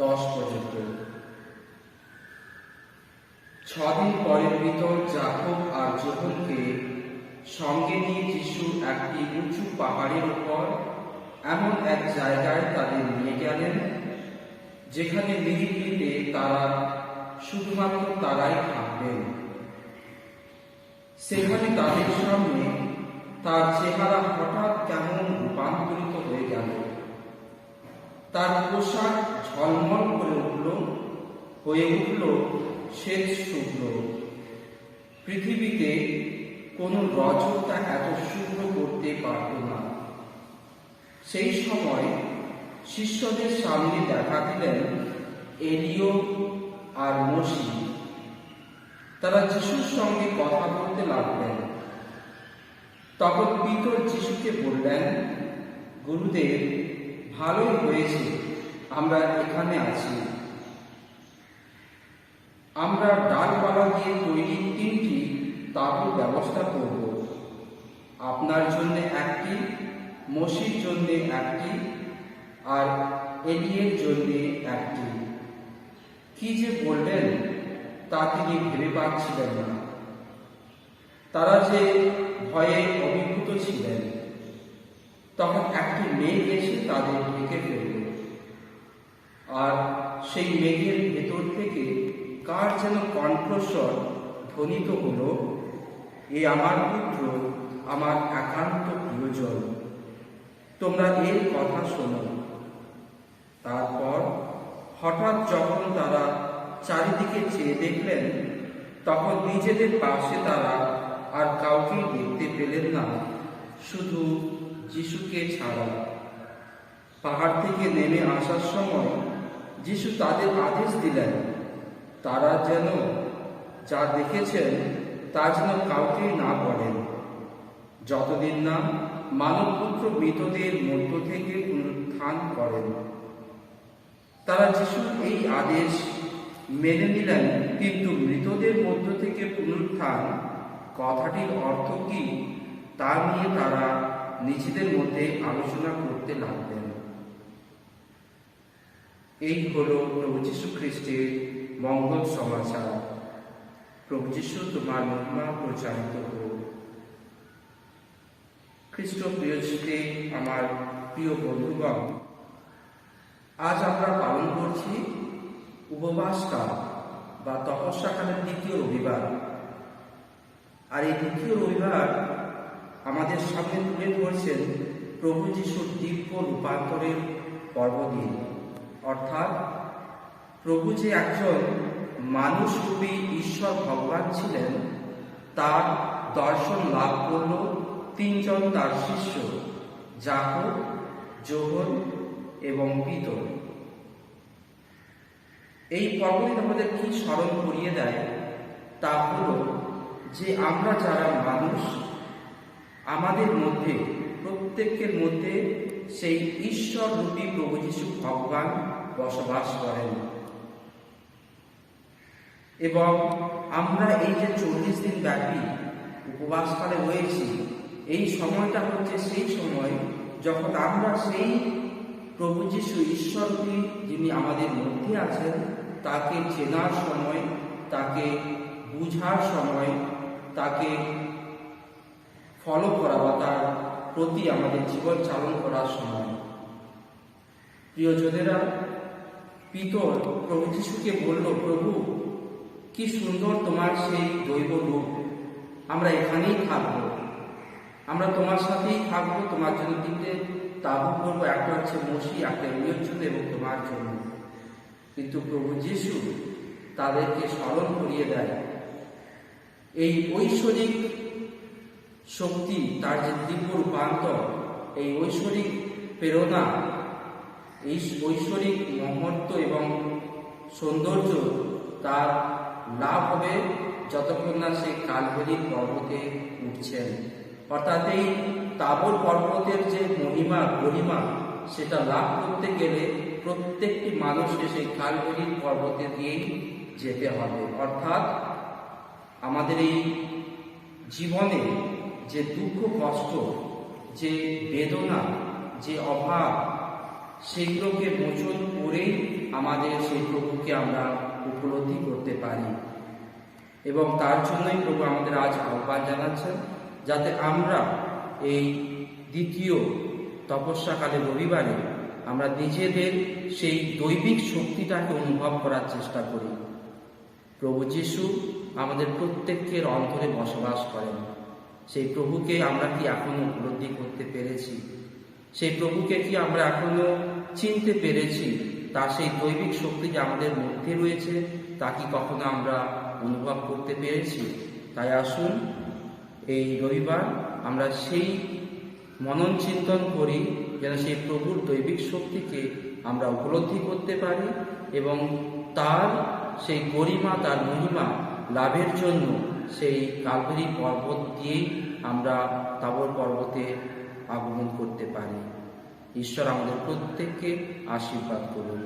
দশ পর্যন্ত। ছদিন পরের ভিতর জাকব আর যোহনকে সঙ্গে নিয়ে যিশু একটি উঁচু পাহাড়ের উপর এমন এক জায়গায় তাদের নিয়ে গেলেন, যেখানে নিরিবিলিতে তারা শুধুমাত্র তারাই থাকবেন। সেখানে তাদের সামনে তার চেহারা হঠাৎ কেমন রূপান্তরিত হয়ে গেল। তার পোশাক ঝলমল করে উঠল, হয়ে উঠল, শ্বেত শুভ্র। পৃথিবীতে কোনো রজত তা এত শুভ্র করতে পারত না। সেই সময় শিষ্যদের সামনে দেখা দিলেন এলিও আর মসি। তারা যিশুর সঙ্গে কথা বলতে লাগলেন। তখন পিতর যিশুকে বললেন, গুরুদেব, ভালোই হয়েছে। আমরা এখানে আছি। আমরা ডালপালা দিয়ে তৈরি তিনটি তাবুর ব্যবস্থা করব। আপনার জন্য একটি, মসির জন্য একটি, আর এলিয়ের জন্য একটি। কি যে বললেন তা তিনি ভেবে পাচ্ছিলেন না। তারা যে ভয়ে অভিভূত ছিলেন, তখন একটি মেয়ে এসে তাদের ঢেকে ফেলল। আর সেই মেঘের ভেতর থেকে কার যেন কণ্ঠস্বর ধ্বনিত হলো, এ আমার পুত্র, আমার একান্ত প্রিয়জন। তোমরা এর কথা শোনো। তারপর হঠাৎ যখন তারা চারিদিকে চেয়ে দেখলেন, তখন নিজেদের পাশে তারা আর কাউকে দেখতে পেলেন না, শুধু যিশুকে ছাড়া। পাহাড় থেকে নেমে আসার সময় যিশু তাদের আদেশ দিলেন, তারা যেন যা দেখেছেন, তা যেন কাউকে না বলেন। যতদিন না মানবপুত্র মৃতদের মধ্য থেকে পুনরুত্থান করেন। তারা যিশুর এই আদেশ মেনে নিলেন, কিন্তু মৃতদের মধ্য থেকে পুনরুত্থান, কথাটির অর্থ কি, তা নিয়ে তারা নিজেদের মধ্যে আলোচনা করতে লাগলেন। এই হল প্রভু যীশু খ্রিস্টের মঙ্গল সমাচার। প্রভু যীশু তোমার মহিমা প্রচারিত খ্রিস্ট প্রিয় যুগে আমার প্রিয় বন্ধুগণ, আজ আমরা পালন করছি উপবাসকাল বা তপস্যাকালের দ্বিতীয় রবিবার। আর এই দ্বিতীয় রবিবার আমাদের সামনে তুলে ধরছেন প্রভু যিশুর দিব্য রূপান্তরের পর্বদিন অর্থাৎ প্রভু যে একজন মানুষ মানুষরূপী ঈশ্বর ভগবান ছিলেন, তার দর্শন লাভ করল তিনজন তার শিষ্য জাকব যোহন এবং পিতর এই পর্বদিন আমাদের কি স্মরণ করিয়ে দেয়? তা হল যে আমরা যারা মানুষ, আমাদের মধ্যে, প্রত্যেকের মধ্যে সেই ঈশ্বর রূপী প্রভু যীশু ভগবান বসবাস করেন। এবং আমরা এই যে চল্লিশ দিন ব্যাপী উপবাসকালে রয়েছি, এই সময়টা হচ্ছে সেই সময় যখন আমরা সেই প্রভু যীশু ঈশ্বরকে যিনি আমাদের মধ্যে আছেন, তাকে চেনার সময়, তাকে বুঝার সময়, তাকে ফলো করা বা তার প্রতি আমাদের জীবন চালন করার সময়। প্রিয়জনেরা পিতর প্রভু যিশুকে বলল, প্রভু, কি সুন্দর তোমার সেই দৈব রূপ। আমরা এখানেই থাকব। আমরা তোমার সাথেই থাকব, তোমার জন্য তিনটে তাবু করব, একটা হচ্ছে মসি, একটা জন্য এবং তোমার জন্য। কিন্তু প্রভু যিশু তাদেরকে স্মরণ করিয়ে দেয়। এই ঐশ্বরিক শক্তি তার যে দিব্য রূপান্তর এই ঐশ্বরিক প্রেরণা, এই ঐশ্বরিক মহত্ব এবং সৌন্দর্য তার লাভ হবে যতক্ষণ না সে কালবেরি পর্বতে উঠছেন। অর্থাৎ এই তাবর পর্বতের যে মহিমা গরিমা সেটা লাভ করতে গেলে প্রত্যেকটি মানুষকে সেই কালবেরি পর্বতে দিয়েই যেতে হবে। অর্থাৎ আমাদের এই জীবনে যে দুঃখ, কষ্ট, যে বেদনা, যে অভাব, সেগুলোকে মোচন করেই আমাদের সেই প্রভুকে আমরা উপলব্ধি করতে পারি। এবং তার জন্যই প্রভু আমাদের আজ আহ্বান জানাচ্ছেন, যাতে আমরা এই দ্বিতীয় তপস্যাকালে রবিবারে আমরা নিজেদের সেই দৈবিক শক্তিটাকে অনুভব করার চেষ্টা করি। প্রভু যিশু আমাদের প্রত্যেকের অন্তরে বসবাস করেন। সেই প্রভুকে আমরা কি এখনও উপলব্ধি করতে পেরেছি? সেই প্রভুকে কি আমরা এখনও চিনতে পেরেছি? তার সেই দৈবিক শক্তি যে আমাদের মধ্যে রয়েছে, তা কি কখনো আমরা অনুভব করতে পেরেছি? তাই আসুন, এই রবিবার আমরা সেই মনন চিন্তন করি যেন সেই প্রভুর দৈবিক শক্তিকে আমরা উপলব্ধি করতে পারি এবং তার সেই গরিমা, তার মহিমা লাভের জন্য সেই কালবেরি পর্বত দিয়েই আমরা তাবর পর্বতে আগমন করতে পারি। ঈশ্বর আমাদের প্রত্যেককে আশীর্বাদ করুন।